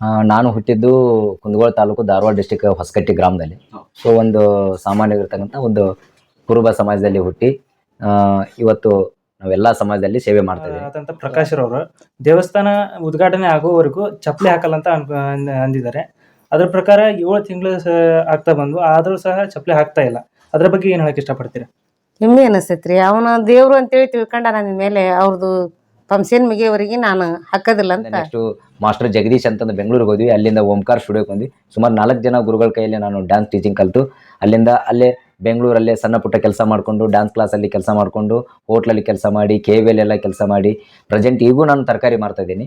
ಆ, ನಾನು ಹುಟ್ಟಿದ್ದು ಕುಂದಗೋಳ ತಾಲೂಕು ಧಾರವಾಡ ಡಿಸ್ಟಿಕ್ ಹೊಸಕಟ್ಟಿ ಗ್ರಾಮದಲ್ಲಿ. ಸೊ ಒಂದು ಸಾಮಾನ್ಯವಾಗಿರ್ತಕ್ಕಂಥ ಒಂದು ಕುರುಬ ಸಮಾಜದಲ್ಲಿ ಹುಟ್ಟಿ ಆ, ಇವತ್ತು ನಾವೆಲ್ಲ ಸಮಾಜದಲ್ಲಿ ಸೇವೆ ಮಾಡ್ತಾ ಇದ್ದೀವಿ. ಆದಂತ ಪ್ರಕಾಶ್ ರವರು ದೇವಸ್ಥಾನ ಉದ್ಘಾಟನೆ ಆಗುವವರೆಗೂ ಚಪ್ಪಲಿ ಹಾಕಲ್ಲ ಅಂತ ಅಂದಿದ್ದಾರೆ. ಅದ್ರ ಪ್ರಕಾರ ಏಳು ತಿಂಗಳು ಆಗ್ತಾ ಬಂದು ಆದರೂ ಸಹ ಚಪ್ಪಲಿ ಹಾಕ್ತಾ ಇಲ್ಲ. ಅದ್ರ ಬಗ್ಗೆ ಏನ್ ಹೇಳಕ್ ಇಷ್ಟಪಡ್ತೀರಾ? ನಿಮ್ಗೆ ಅನಿಸ್ತೈತ್ರಿ ಅವನ ದೇವ್ರು ಅಂತೇಳಿ ತಿಳ್ಕೊಂಡ ನನ್ನ ಮೇಲೆ? ಅವ್ರದ್ದು ಫಂಕ್ಷನ್ ಮುಗಿಯವರೆಗೆ ನಾನು ಹಾಕೋದಿಲ್ಲ ಅಂತ ನೆಕ್ಸ್ಟ್ ಮಾಸ್ಟರ್ ಜಗದೀಶ್ ಅಂತಂದು ಬೆಂಗಳೂರಿಗೆ ಹೋದ್ವಿ. ಅಲ್ಲಿಂದ ಓಂಕಾರ ಸ್ಟುಡಿಯೋಗೆ ಬಂದ್ವಿ. ಸುಮಾರು ನಾಲ್ಕು ಜನ ಗುರುಗಳ ಕೈಯಲ್ಲಿ ನಾನು ಡ್ಯಾನ್ಸ್ ಟೀಚಿಂಗ್ ಕಲಿತು. ಅಲ್ಲಿಂದ ಅಲ್ಲೇ ಬೆಂಗಳೂರಲ್ಲೇ ಸಣ್ಣ ಪುಟ್ಟ ಕೆಲಸ ಮಾಡಿಕೊಂಡು ಡ್ಯಾನ್ಸ್ ಕ್ಲಾಸಲ್ಲಿ ಕೆಲಸ ಮಾಡಿಕೊಂಡು ಹೋಟ್ಲಲ್ಲಿ ಕೆಲಸ ಮಾಡಿ ಕೆ ಎಲ್ಲ ಕೆಲಸ ಮಾಡಿ ಪ್ರೆಸೆಂಟ್ ಈಗೂ ನಾನು ತರಕಾರಿ ಮಾರ್ತಾ ಇದ್ದೀನಿ.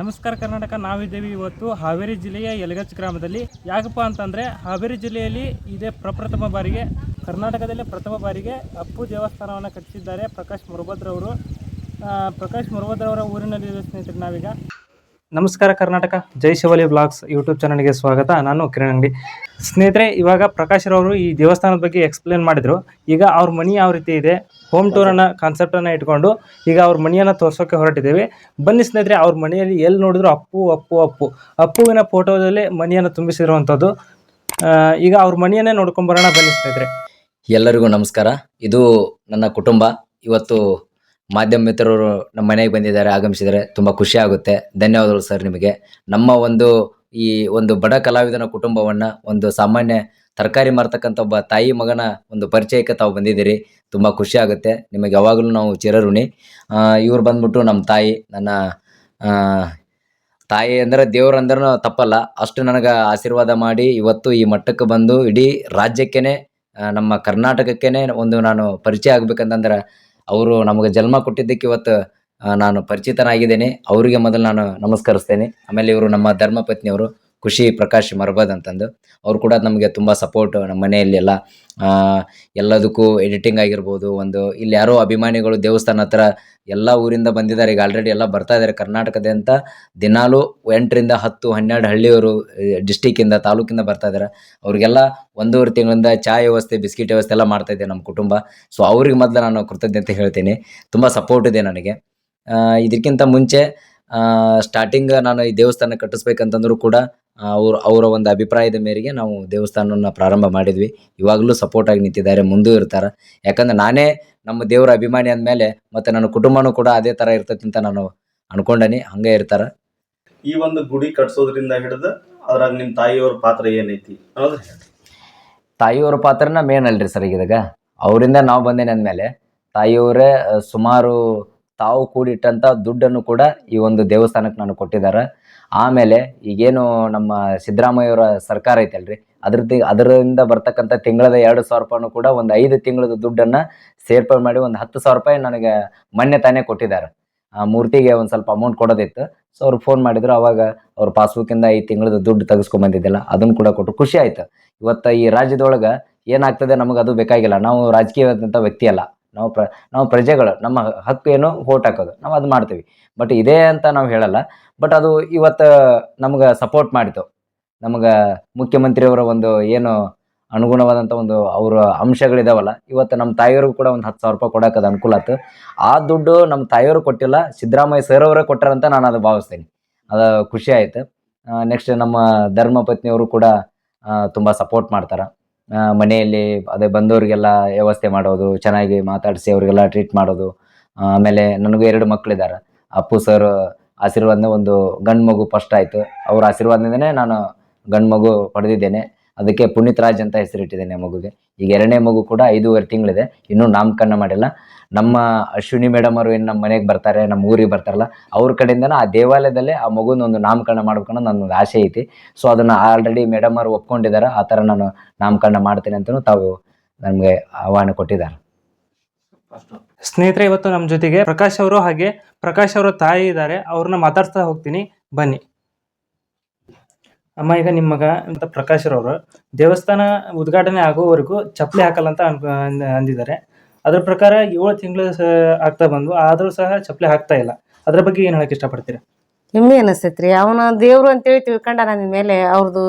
ನಮಸ್ಕಾರ ಕರ್ನಾಟಕ, ನಾವಿದ್ದೇವೆ ಇವತ್ತು ಹಾವೇರಿ ಜಿಲ್ಲೆಯ ಯಲಗಚ್ ಗ್ರಾಮದಲ್ಲಿ. ಯಾಕಪ್ಪ ಅಂತಂದ್ರೆ ಹಾವೇರಿ ಜಿಲ್ಲೆಯಲ್ಲಿ ಇದೇ ಪ್ರಪ್ರಥಮ ಬಾರಿಗೆ, ಕರ್ನಾಟಕದಲ್ಲೇ ಪ್ರಥಮ ಬಾರಿಗೆ ಅಪ್ಪು ದೇವಸ್ಥಾನವನ್ನು ಕಟ್ಟಿಸಿದ್ದಾರೆ ಪ್ರಕಾಶ್ ಮುರುಭದ್ರವರು ಪ್ರಕಾಶ್ ಮುರುಬದ್ರವರ ಊರಿನಲ್ಲಿ ಸ್ನೇಹಿತರೆ ನಾವೀಗ. ನಮಸ್ಕಾರ ಕರ್ನಾಟಕ, ಜೈ ಶಿವಲಿ ಬ್ಲಾಗ್ಸ್ ಯೂಟ್ಯೂಬ್ ಚಾನಲ್ಗೆ ಸ್ವಾಗತ. ನಾನು ಕಿರಣ್ ಅಂಗಡಿ. ಸ್ನೇಹಿತರೆ, ಇವಾಗ ಪ್ರಕಾಶ್ ರವರು ಈ ದೇವಸ್ಥಾನದ ಬಗ್ಗೆ ಎಕ್ಸ್ಪ್ಲೇನ್ ಮಾಡಿದ್ರು. ಈಗ ಅವ್ರ ಮನಿ ಯಾವ ರೀತಿ ಇದೆ ಹೋಮ್ ಟೂರನ್ನು ಅನ್ನ ಕಾನ್ಸೆಪ್ಟ್ ಅನ್ನ ಇಟ್ಕೊಂಡು ಈಗ ಅವ್ರ ಮನೆಯನ್ನು ತೋರ್ಸೋಕೆ ಹೊರಟಿದ್ದೇವೆ. ಬನ್ನಿ ಸ್ನೇಹಿತರೆ, ಅವ್ರ ಮನೆಯಲ್ಲಿ ಎಲ್ಲಿ ನೋಡಿದ್ರು ಅಪ್ಪು ಅಪ್ಪು ಅಪ್ಪು. ಅಪ್ಪುವಿನ ಫೋಟೋದಲ್ಲಿ ಮನೆಯನ್ನು ತುಂಬಿಸಿರುವಂಥದ್ದು. ಈಗ ಅವ್ರ ಮನೆಯನ್ನೇ ನೋಡ್ಕೊಂಡ್ ಬರೋಣ ಬನ್ನಿ ಸ್ನೇಹಿತರೆ. ಎಲ್ಲರಿಗೂ ನಮಸ್ಕಾರ. ಇದು ನನ್ನ ಕುಟುಂಬ. ಇವತ್ತು ಮಾಧ್ಯಮ ಮಿತ್ರರು ನಮ್ಮ ಮನೆಗೆ ಬಂದಿದ್ದಾರೆ, ಆಗಮಿಸಿದ್ದಾರೆ, ತುಂಬ ಖುಷಿ ಆಗುತ್ತೆ. ಧನ್ಯವಾದಗಳು ಸರ್ ನಿಮಗೆ. ನಮ್ಮ ಒಂದು ಈ ಒಂದು ಬಡ ಕಲಾವಿದನ ಕುಟುಂಬವನ್ನು ಒಂದು ಸಾಮಾನ್ಯ ತರಕಾರಿ ಮಾರತಕ್ಕಂಥ ಒಬ್ಬ ತಾಯಿ ಮಗನ ಒಂದು ಪರಿಚಯಕ್ಕೆ ತಾವು ಬಂದಿದ್ದೀರಿ. ತುಂಬ ಖುಷಿ ಆಗುತ್ತೆ. ನಿಮಗೆ ಯಾವಾಗಲೂ ನಾವು ಚಿರಋಣಿ. ಇವ್ರು ಬಂದ್ಬಿಟ್ಟು ನಮ್ಮ ತಾಯಿ, ನನ್ನ ತಾಯಿ ಅಂದರೆ ದೇವ್ರು ಅಂದ್ರೂ ತಪ್ಪಲ್ಲ. ಅಷ್ಟು ನನಗೆ ಆಶೀರ್ವಾದ ಮಾಡಿ ಇವತ್ತು ಈ ಮಟ್ಟಕ್ಕೆ ಬಂದು ಇಡೀ ರಾಜ್ಯಕ್ಕೇ ನಮ್ಮ ಕರ್ನಾಟಕಕ್ಕೇ ಒಂದು ನಾನು ಪರಿಚಯ ಆಗ್ಬೇಕಂತಂದ್ರೆ ಅವರು ನಮಗೆ ಜನ್ಮ ಕೊಟ್ಟಿದ್ದಕ್ಕೆ ಇವತ್ತು ನಾನು ಪರಿಚಿತನಾಗಿದ್ದೇನೆ. ಅವರಿಗೆ ಮೊದಲು ನಾನು ನಮಸ್ಕರಿಸ್ತೇನೆ. ಆಮೇಲೆ ಇವರು ನಮ್ಮ ಧರ್ಮಪತ್ನಿಯವರು. ಖುಷಿ ಪ್ರಕಾಶ್ ಮರ್ಬದ್ ಅಂತಂದು. ಅವ್ರು ಕೂಡ ನಮಗೆ ತುಂಬ ಸಪೋರ್ಟ್ ನಮ್ಮ ಮನೆಯಲ್ಲಿ ಎಲ್ಲ ಎಲ್ಲದಕ್ಕೂ ಎಡಿಟಿಂಗ್ ಆಗಿರ್ಬೋದು, ಒಂದು ಇಲ್ಲಿ ಯಾರೋ ಅಭಿಮಾನಿಗಳು ದೇವಸ್ಥಾನ ಹತ್ರ ಎಲ್ಲ ಊರಿಂದ ಬಂದಿದ್ದಾರೆ, ಈಗ ಆಲ್ರೆಡಿ ಎಲ್ಲ ಬರ್ತಾ ಇದ್ದಾರೆ ಕರ್ನಾಟಕದಂತ ದಿನಾಲೂ ಎಂಟರಿಂದ ಹತ್ತು ಹನ್ನೆರಡು ಹಳ್ಳಿಯವರು ಡಿಸ್ಟಿಕ್ಕಿಂದ ತಾಲೂಕಿಂದ ಬರ್ತಾ ಇದ್ದಾರೆ ಅವ್ರಿಗೆಲ್ಲ ಒಂದೂವರೆ ತಿಂಗಳಿಂದ ಚಾಯ್ ವ್ಯವಸ್ಥೆ, ಬಿಸ್ಕಿಟ್ ವ್ಯವಸ್ಥೆ ಎಲ್ಲ ಮಾಡ್ತಾ ಇದ್ದೆ ನಮ್ಮ ಕುಟುಂಬ. ಸೊ ಅವ್ರಿಗೆ ಮೊದಲು ನಾನು ಕೃತಜ್ಞತೆ ಹೇಳ್ತೀನಿ. ತುಂಬ ಸಪೋರ್ಟ್ ಇದೆ ನನಗೆ. ಇದಕ್ಕಿಂತ ಮುಂಚೆ ಸ್ಟಾರ್ಟಿಂಗ್ ನಾನು ಈ ದೇವಸ್ಥಾನ ಕಟ್ಟಿಸ್ಬೇಕಂತಂದ್ರೂ ಕೂಡ ಅವ್ರ ಅವರ ಒಂದು ಅಭಿಪ್ರಾಯದ ಮೇರೆಗೆ ನಾವು ದೇವಸ್ಥಾನವನ್ನು ಪ್ರಾರಂಭ ಮಾಡಿದ್ವಿ. ಇವಾಗಲೂ ಸಪೋರ್ಟ್ ಆಗಿ ನಿಂತಿದ್ದಾರೆ ಮುಂದೂ ಇರ್ತಾರೆ. ಯಾಕಂದ್ರೆ ನಾನೇ ನಮ್ಮ ದೇವರ ಅಭಿಮಾನಿ ಅಂದಮೇಲೆ ಮತ್ತು ನನ್ನ ಕುಟುಂಬನೂ ಕೂಡ ಅದೇ ಥರ ಇರ್ತೈತಿ ಅಂತ ನಾನು ಅನ್ಕೊಂಡನಿ ಹಂಗೆ ಇರ್ತಾರೆ. ಈ ಒಂದು ಗುಡಿ ಕಟ್ಸೋದ್ರಿಂದ ಹಿಡಿದು ಅದ್ರಾಗ ನಿಮ್ಮ ತಾಯಿಯವ್ರ ಪಾತ್ರ ಏನೈತಿ? ಅನ್ನೋದು ತಾಯಿಯವರ ಪಾತ್ರನ ಮೇನ್ ಅಲ್ರಿ ಸರ್ ಇದಾಗ ಅವರಿಂದ ನಾವು ಬಂದೇನೆ ಅಂದಮೇಲೆ ತಾಯಿಯವರೇ ಸುಮಾರು ತಾವು ಕೂಡಿಟ್ಟಂಥ ದುಡ್ಡನ್ನು ಕೂಡ ಈ ಒಂದು ದೇವಸ್ಥಾನಕ್ಕೆ ನಾನು ಕೊಟ್ಟಿದ್ದಾರೆ. ಆಮೇಲೆ ಈಗೇನು ನಮ್ಮ ಸಿದ್ದರಾಮಯ್ಯವರ ಸರ್ಕಾರ ಐತಲ್ರಿ? ಅದ್ರದ್ದು ಅದರಿಂದ ಬರ್ತಕ್ಕಂಥ ತಿಂಗಳದ ಎರಡು ಸಾವಿರ ರೂಪಾಯಿನೂ ಕೂಡ ಒಂದು ಐದು ತಿಂಗಳದ ದುಡ್ಡನ್ನು ಸೇರ್ಪಡೆ ಮಾಡಿ ಒಂದು ಹತ್ತು ಸಾವಿರ ರೂಪಾಯಿ ನನಗೆ ಮೊನ್ನೆ ತಾನೇ ಕೊಟ್ಟಿದ್ದಾರೆ. ಆ ಮೂರ್ತಿಗೆ ಒಂದು ಸ್ವಲ್ಪ ಅಮೌಂಟ್ ಕೊಡೋದಿತ್ತು. ಸೊ ಅವ್ರು ಫೋನ್ ಮಾಡಿದ್ರು, ಅವಾಗ ಅವ್ರ ಪಾಸ್ಬುಕ್ಕಿಂದ ಐದು ತಿಂಗಳದ ದುಡ್ಡು ತೆಗೆಸ್ಕೊಂಬಂದಿದ್ದಿಲ್ಲ ಅದನ್ನು ಕೂಡ ಕೊಟ್ಟು ಖುಷಿ ಆಯ್ತು. ಇವತ್ತು ಈ ರಾಜ್ಯದೊಳಗೆ ಏನಾಗ್ತದೆ ನಮಗೆ ಅದು ಬೇಕಾಗಿಲ್ಲ. ನಾವು ರಾಜಕೀಯವಾದಂಥ ವ್ಯಕ್ತಿ ಅಲ್ಲ. ನಾವು ಪ್ರ, ನಾವು ಪ್ರಜೆಗಳು, ನಮ್ಮ ಹಕ್ಕು ಏನು ವೋಟ್ ಹಾಕೋದು, ನಾವು ಅದು ಮಾಡ್ತೀವಿ. ಬಟ್ ಇದೇ ಅಂತ ನಾವು ಹೇಳಲ್ಲ. ಬಟ್ ಅದು ಇವತ್ತು ನಮ್ಗೆ ಸಪೋರ್ಟ್ ಮಾಡಿತು. ನಮಗೆ ಮುಖ್ಯಮಂತ್ರಿಯವರ ಒಂದು ಏನು ಅನುಗುಣವಾದಂಥ ಒಂದು ಅವರ ಅಂಶಗಳಿದಾವಲ್ಲ, ಇವತ್ತು ನಮ್ಮ ತಾಯಿಯವ್ರಿಗೂ ಕೂಡ ಒಂದು ಹತ್ತು ಸಾವಿರ ರೂಪಾಯಿ ಕೊಡೋಕೆ ಅದು ಅನುಕೂಲ ಆಯ್ತು ಆ ದುಡ್ಡು ನಮ್ಮ ತಾಯಿಯವರು ಕೊಟ್ಟಿಲ್ಲ, ಸಿದ್ದರಾಮಯ್ಯ ಸರ್ ಅವರೇ ಕೊಟ್ಟಾರಂತ ನಾನು ಅದು ಭಾವಿಸ್ತೀನಿ. ಅದು ಖುಷಿ ಆಯಿತು. ನೆಕ್ಸ್ಟ್ ನಮ್ಮ ಧರ್ಮಪತ್ನಿಯವರು ಕೂಡ ತುಂಬ ಸಪೋರ್ಟ್ ಮಾಡ್ತಾರೆ. ಮನೆಯಲ್ಲಿ ಅದೇ ಬಂದವರಿಗೆಲ್ಲ ವ್ಯವಸ್ಥೆ ಮಾಡೋದು, ಚೆನ್ನಾಗಿ ಮಾತಾಡಿಸಿ ಅವರಿಗೆಲ್ಲ ಟ್ರೀಟ್ ಮಾಡೋದು. ಆಮೇಲೆ ನನಗೂ ಎರಡು ಮಕ್ಕಳಿದ್ದಾರೆ ಅಪ್ಪು ಸರ್ ಆಶೀರ್ವಾದನೇ ಒಂದು ಗಂಡು ಮಗು ಫಸ್ಟ್ ಆಯಿತು. ಅವ್ರ ಆಶೀರ್ವಾದದಿಂದನೇ ನಾನು ಗಂಡು ಮಗು ಪಡೆದಿದ್ದೇನೆ. ಅದಕ್ಕೆ ಪುನೀತ್ ರಾಜ್ ಅಂತ ಹೆಸರಿಟ್ಟಿದ್ದೇನೆ ಮಗುಗೆ. ಈಗ ಎರಡನೇ ಮಗು ಕೂಡ ಐದೂವರೆ ತಿಂಗಳಿದೆ. ಇನ್ನೂ ನಾಮಕರಣ ಮಾಡಿಲ್ಲ. ನಮ್ಮ ಅಶ್ವಿನಿ ಮೇಡಮ್ ಅವರು ಏನು ನಮ್ಮ ಮನೆಗೆ ಬರ್ತಾರೆ, ನಮ್ಮ ಊರಿಗೆ ಬರ್ತಾರಲ್ಲ, ಅವ್ರ ಕಡೆಯಿಂದನೂ ಆ ದೇವಾಲಯದಲ್ಲೇ ಆ ಮಗುನ ಒಂದು ನಾಮಕರಣ ಮಾಡ್ಬೇಕನ್ನೋ ನನ್ನೊಂದು ಆಸೆ ಐತಿ. ಸೊ ಅದನ್ನು ಆಲ್ರೆಡಿ ಮೇಡಮ್ ಅವರು ಒಪ್ಕೊಂಡಿದ್ದಾರೆ. ಆ ಥರ ನಾನು ನಾಮಕರಣ ಮಾಡ್ತೀನಿ ಅಂತಲೂ ತಾವು ನಮಗೆ ಆಹ್ವಾನ ಕೊಟ್ಟಿದ್ದಾರೆ. ಸ್ನೇಹಿತರೆ, ಇವತ್ತು ನಮ್ಮ ಜೊತೆಗೆ ಪ್ರಕಾಶ್ ಅವರು ಹಾಗೆ ಪ್ರಕಾಶ್ ಅವರ ತಾಯಿ ಇದ್ದಾರೆ. ಅವ್ರನ್ನ ಮಾತಾಡ್ತಾ ಹೋಗ್ತೀನಿ. ಬನ್ನಿ. ಅಮ್ಮ ಈಗ ನಿಮ್ಮ ಮಗ ಅಂತ ಪ್ರಕಾಶ್ ರವರು ದೇವಸ್ಥಾನ ಉದ್ಘಾಟನೆ ಆಗುವವರೆಗೂ ಚಪ್ಪಲಿ ಹಾಕಲ್ಲ ಅಂತ ಅನ್ಕ ಅಂದಿದ್ದಾರೆ. ಅದ್ರ ಪ್ರಕಾರ ಏಳು ತಿಂಗಳು ಆಗ್ತಾ ಬಂದು ಆದರೂ ಸಹ ಚಪ್ಪಲಿ ಹಾಕ್ತಾ ಇಲ್ಲ. ಅದ್ರ ಬಗ್ಗೆ ಏನ್ ಹೇಳಕ್ ಇಷ್ಟಪಡ್ತೀರಾ? ನಿಮ್ಗೆ ಅನಿಸ್ತೈತ್ರಿ ಅವನ ದೇವ್ರು ಅಂತೇಳಿ ತಿಳ್ಕೊಂಡ ನನ್ನ ಮೇಲೆ ಅವ್ರದ್ದು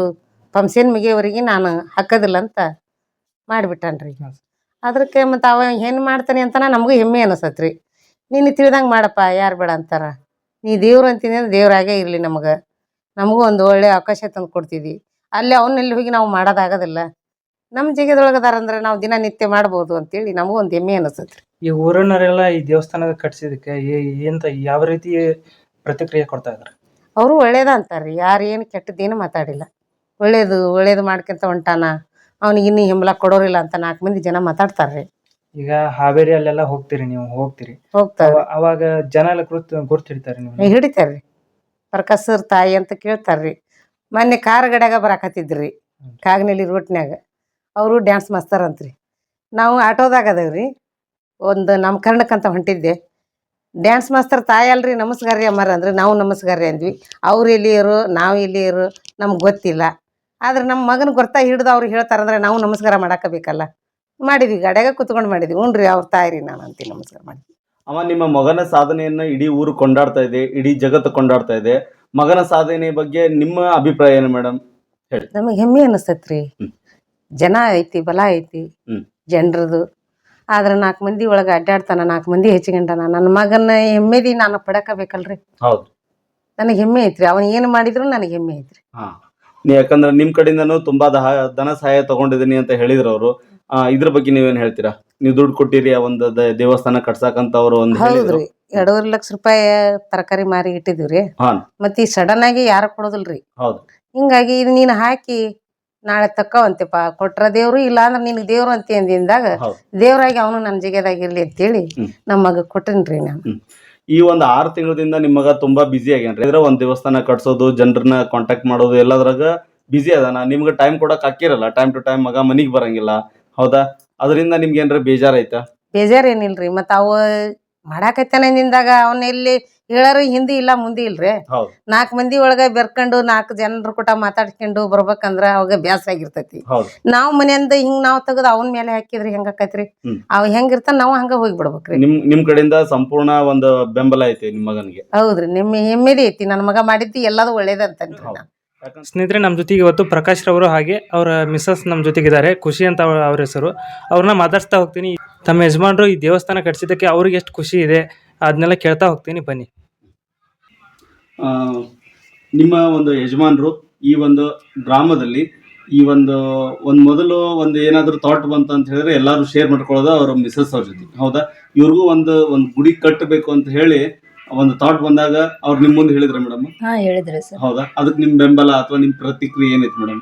ಫಂಕ್ಷನ್ ಮುಗಿಯವರಿಗೆ ನಾನು ಹಾಕೋದಿಲ್ಲ ಅಂತ ಮಾಡಿಬಿಟ್ಟನ್ರಿ. ಹಾಂ. ಅದಕ್ಕೆ ಮತ್ತು ಅವ ಏನು ಮಾಡ್ತಾನೆ ಅಂತ ನಮಗೂ ಹೆಮ್ಮೆ ಅನಿಸತ್ರಿ. ನೀನು ತಿಳಿದಂಗೆ ಮಾಡಪ್ಪ ಯಾರು ಬೇಡ ಅಂತಾರ. ನೀ ದೇವ್ರು ಅಂತೀನಿ ಅಂದ್ರೆ ದೇವ್ರಾಗೇ ಇರಲಿ ನಮಗೆ. ನಮಗೂ ಒಂದು ಒಳ್ಳೆ ಅವಕಾಶ ತಂದು ಕೊಡ್ತಿದ್ವಿ ಅಲ್ಲಿ ಅವನಲ್ಲಿ ಹೋಗಿ ನಾವು ಮಾಡೋದಾಗೋದಿಲ್ಲ. ನಮ್ಮ ಜಗದೊಳಗದಾರ ಅಂದ್ರೆ ನಾವು ದಿನನಿತ್ಯ ಮಾಡ್ಬೋದು ಅಂತೇಳಿ ನಮಗೂ ಒಂದು ಹೆಮ್ಮೆ ಅನಿಸುತ್ತೆ. ಈ ಊರನ್ನರೆಲ್ಲ ಈ ದೇವಸ್ಥಾನ ಕಟ್ಸಿದಕ್ಕೆ ಎಂತ ಯಾವ ರೀತಿ ಪ್ರತಿಕ್ರಿಯೆ ಕೊಡ್ತಾ ಇದ್ದಾರೆ? ಅವರು ಒಳ್ಳೇದ ಅಂತಾರ್ರಿ. ಯಾರು ಏನು ಕೆಟ್ಟದ್ದೇನು ಮಾತಾಡಿಲ್ಲ. ಒಳ್ಳೇದು ಒಳ್ಳೇದು ಮಾಡ್ಕೊಂತ ಹೊಂಟಾನ. ಅವ್ನಿಗೆ ಇನ್ನೂ ಹಿಂಬಲ ಕೊಡೋರಿಲ್ಲ ಅಂತ ನಾಲ್ಕು ಮಂದಿ ಜನ ಮಾತಾಡ್ತಾರ್ರಿ. ಈಗ ಹಾವೇರಿ ಅಲ್ಲೆಲ್ಲ ಹೋಗ್ತೀರಿ ನೀವು ಹೋಗ್ತೀರಿ. ಹೋಗ್ತಾರೆ ಅವ- ಅವಾಗ ಜನ ಎಲ್ಲ ಗುರ್ತು ಗುರ್ತಿಡ್ತಾರೆ ನೀವು ಹಿಡಿತಾರ್ರಿ. ಪ್ರಕಾಶರ್ ತಾಯಿ ಅಂತ ಕೇಳ್ತಾರ್ರಿ. ಮೊನ್ನೆ ಕಾರ್ ಗಡ್ಯಾಗ ರೀ ಕಾಗನಳ್ಳಿ ರೂಟ್ನ್ಯಾಗ ಅವರು ಡ್ಯಾನ್ಸ್ ಮಾಸ್ತರ್ ಅಂತ್ರಿ. ನಾವು ಆಟೋದಾಗ ಅದೇವ್ರಿ, ಒಂದು ನಾಮಕರಣಕ್ಕಂತ ಹೊಂಟಿದ್ದೆ. ಡ್ಯಾನ್ಸ್ ಮಾಸ್ತರ್ ತಾಯಿ ಅಲ್ರಿ ನಮಸ್ಕಾರ ರೀ ಅಮ್ಮಾರ ಅಂದ್ರೆ, ನಾವು ನಮಸ್ಕಾರ ರೀ ಅಂದ್ವಿ. ಅವ್ರು ಎಲ್ಲಿಯರು ನಾವು ಎಲ್ಲಿಯರು ನಮ್ಗೆ ಗೊತ್ತಿಲ್ಲ. ಆದ್ರೆ ನಮ್ಮ ಮಗನ ಗೊತ್ತಾ ಹಿಡ್ದು ಅವ್ರು ಹೇಳ್ತಾರಂದ್ರೆ ನಾವು ನಮಸ್ಕಾರ ಮಾಡಾಕಬೇಕಲ್ಲ. ಮಾಡಿದ್ವಿ, ಗಾಡ್ಯಾಗ ಕುತ್ಕೊಂಡು ಮಾಡಿದ್ವಿ. ಹ್ಞೂ ರೀ ಅವ್ರ ತಾಯಿ ರೀ ನಾನು ಅಂತೀನಿ ನಮಸ್ಕಾರ ಮಾಡಿ ಅವ ನಿಮ್ಮ ಮಗನ ಸಾಧನೆಯನ್ನ ಇಡೀ ಊರು ಕೊಂಡಾಡ್ತಾ ಇದೆ ಇಡೀ ಜಗತ್ತು ಕೊಂಡಾಡ್ತಾ ಇದೆ. ಮಗನ ಸಾಧನೆ ಬಗ್ಗೆ ನಿಮ್ಮ ಅಭಿಪ್ರಾಯ ಏನು ಮೇಡಮ್ ನಮಗೆ ಹೆಮ್ಮೆ ಅನಿಸ್ತೈತ್ರಿ. ಜನ ಐತಿ ಬಲ ಐತಿ. ಹ್ಮ್. ಜನರದು. ಆದ್ರೆ ನಾಲ್ಕು ಮಂದಿ ಒಳಗೆ ಅಡ್ಡಾಡ್ತಾನ ನಾಲ್ಕು ಮಂದಿ ಹೆಚ್ಚಿಗಂಟನ ನನ್ನ ಮಗನ ಹೆಮ್ಮೆದಿ ನಾನು ಪಡಕಬೇಕಲ್ರಿ. ಹೌದು. ನನಗೆ ಹೆಮ್ಮೆ ಐತ್ರಿ. ಅವನು ಏನು ಮಾಡಿದ್ರು ನನಗೆ ಹೆಮ್ಮೆ ಐತ್ರಿ. ಹಾ. ನೀ ಯಾಕಂದ್ರೆ ನಿಮ್ ಕಡೆಯಿಂದನೂ ತುಂಬಾ ದಹ- ಧನ ಸಹಾಯ ತಗೊಂಡಿದ್ದೀನಿ ಅಂತ ಹೇಳಿದ್ರು ಅವರು. ಇದ್ರ ಬಗ್ಗೆ ನೀವೇನ್ ಹೇಳ್ತೀರಾ? ನೀವು ದುಡ್ಡು ಕೊಟ್ಟಿರಿ ಆ ಒಂದು ದ- ದೇವಸ್ಥಾನ ಕಟ್ಸಾಕಂತ ಅವರು ಒಂದು ಹೇಳಿದ್ರು. ಹೌದ್ರಿ ಎರಡೂವರೆ ಲಕ್ಷ ರೂಪಾಯಿ ತರಕಾರಿ ಮಾರಿ ಇಟ್ಟಿದೀವ್ರಿ ಮತ್ತ ಮತ್ತೆ ಈ ಸಡನ್ ಆಗಿ ಯಾರು ಕೊಡೋದಿಲ್ರಿ? ಹೌದು. ಹಿಂಗಾಗಿ ಇದು ನೀನು ಹಾಕಿ ನಾಳೆ ತಕ್ಕವಂತೆಪ್ಪ ಕೊಟ್ರ ದೇವ್ರು ಇಲ್ಲ ಅಂದ್ರೆ ನಿನಗೆ ದೇವ್ರು ಅಂತ ಅಂದಿಂದಾಗ ಹೌದು. ದೇವ್ರಾಗಿ ಅವನು ನನ್ನ ಜಗದಾಗ ಇರ್ಲಿ ಅಂತೇಳಿ ಹ್ಮ್. ನಮ್ಮ ಮಗ ಕೊಟ್ಟನ್ರಿ ನಾನು. ಈ ಒಂದು ಆರು ತಿಂಗಳದಿಂದ ನಿಮ್ಮಗ ಮಗ ತುಂಬಾ ಬಿಸಿ ಆಗ್ಯಾನ್ರಿ. ಅಂದ್ರೆ ಒಂದ್ ದೇವಸ್ಥಾನ ಕಟ್ಸೋದು ಜನರನ್ನ ಕಾಂಟ್ಯಾಕ್ಟ್ ಮಾಡೋದು ಎಲ್ಲದ್ರಾಗ ಬಿಸಿ ಅದಾನ. ನಿಮ್ಗೆ ಟೈಮ್ ಕೊಡಕ್ ಹಾಕಿರಲ್ಲ. ಟೈಮ್ ಟು ಟೈಮ್ ಮಗ ಮನಿಗ್ ಬರಂಗಿಲ್ಲ. ಹೌದಾ? ಅದರಿಂದ ನಿಮ್ಗೆ ಏನ್ರ ಬೇಜಾರೈತಾ ಬೇಜಾರೇನಿಲ್ರಿ ಮತ್ತ ಅವ ಮಾಡಾಕತ್ತಾನಿಂದಾಗ ಅವನ ಎಲ್ಲಿ ಹೇಳಾರ ಹಿಂದಿ ಇಲ್ಲ ಮುಂದಿ ಇಲ್ರಿ. ಹೌದು. ನಾಲ್ಕು ಮಂದಿ ಒಳಗ ಬೆರ್ಕೊಂಡು ನಾಲ್ಕು ಜನರ ಕೂಟ ಮಾತಾಡ್ಕೊಂಡು ಬರ್ಬೇಕಂದ್ರ ಅವಾಗ ಬ್ಯಾಸ ಆಗಿರ್ತೈತಿ. ಹೌದು. ನಾವ್ ಮನೆಯಿಂದ ಹಿಂಗ್ ನಾವ್ ತೆಗದ್ ಅವನ್ ಮೇಲೆ ಹಾಕಿದ್ರಿ ಹೆಂಗ್ ಆಕೈತ್ರಿ? ಹ್ಮ್. ಅವ ಹೆಂಗಿರ್ತಾನ ನಾವ್ ಹಂಗ ಹೋಗಿ ಬಿಡ್ಬೇಕ್ರಿ. ನಿಮ್ ನಿಮ್ ಕಡೆಯಿಂದ ಸಂಪೂರ್ಣ ಒಂದು ಬೆಂಬಲ ಐತಿ ನಿಮ್ ಮಗನಿಗೆ. ಹೌದ್ರಿ ನಿಮ್ಮ ಹೆಮ್ಮೆದಿ ಐತಿ ನನ್ ಮಗ ಮಾಡಿದ್ದು ಎಲ್ಲದೂ ಒಳ್ಳೇದಂತನ್ರಿ ಹೌದು. ನಾನು ಸ್ನೇಹಿತರೆ ನಮ್ಮ ಜೊತೆಗೆ ಇವತ್ತು ಪ್ರಕಾಶ್ ರವರು ಹಾಗೆ ಅವರ ಮಿಸ್ಸಸ್ ನಮ್ಮ ಜೊತೆಗಿದ್ದಾರೆ ಖುಷಿ ಅಂತ ಅವ್ರ ಅವ್ರ ಹೆಸರು. ಅವ್ರನ್ನ ಮಾತಾಡ್ಸ್ತಾ ಹೋಗ್ತೀನಿ. ತಮ್ಮ ಯಜಮಾನ್ರು ಈ ದೇವಸ್ಥಾನ ಕಟ್ಸಿದ್ದಕ್ಕೆ ಅವ್ರಿಗೆ ಎಷ್ಟು ಖುಷಿ ಇದೆ ಅದನ್ನೆಲ್ಲ ಕೇಳ್ತಾ ಹೋಗ್ತೀನಿ ಬನ್ನಿ. ಆ, ನಿಮ್ಮ ಒಂದು ಯಜಮಾನರು ಈ ಒಂದು ಗ್ರಾಮದಲ್ಲಿ ಈ ಒಂದು ಒಂದ್ ಮೊದಲು ಒಂದು ಏನಾದರೂ ಥಾಟ್ ಬಂತು ಅಂತ ಹೇಳಿದ್ರೆ ಎಲ್ಲಾರು ಶೇರ್ ಮಾಡ್ಕೊಳ್ಳೋದು ಅವ್ರ ಮಿಸಸ್ ಅವ್ರ ಜೊತೆ. ಹೌದಾ? ಇವ್ರಿಗೂ ಒಂದು ಒಂದು ಗುಡಿ ಕಟ್ಟಬೇಕು ಅಂತ ಹೇಳಿ ಒಂದು ಥಾಟ್ ಬಂದಾಗ ಅವ್ರು ನಿಮ್ ಮುಂದೆ ಹೇಳಿದ್ರ ಮೇಡಮ್ ಹಾ ಹೇಳಿದ್ರಿ ಸರ್ ಹೌದಾ? ಅದಕ್ಕೆ ನಿಮ್ ಬೆಂಬಲ ಅಥವಾ ನಿಮ್ ಪ್ರತಿಕ್ರಿಯೆ ಏನೈತಿ ಮೇಡಮ್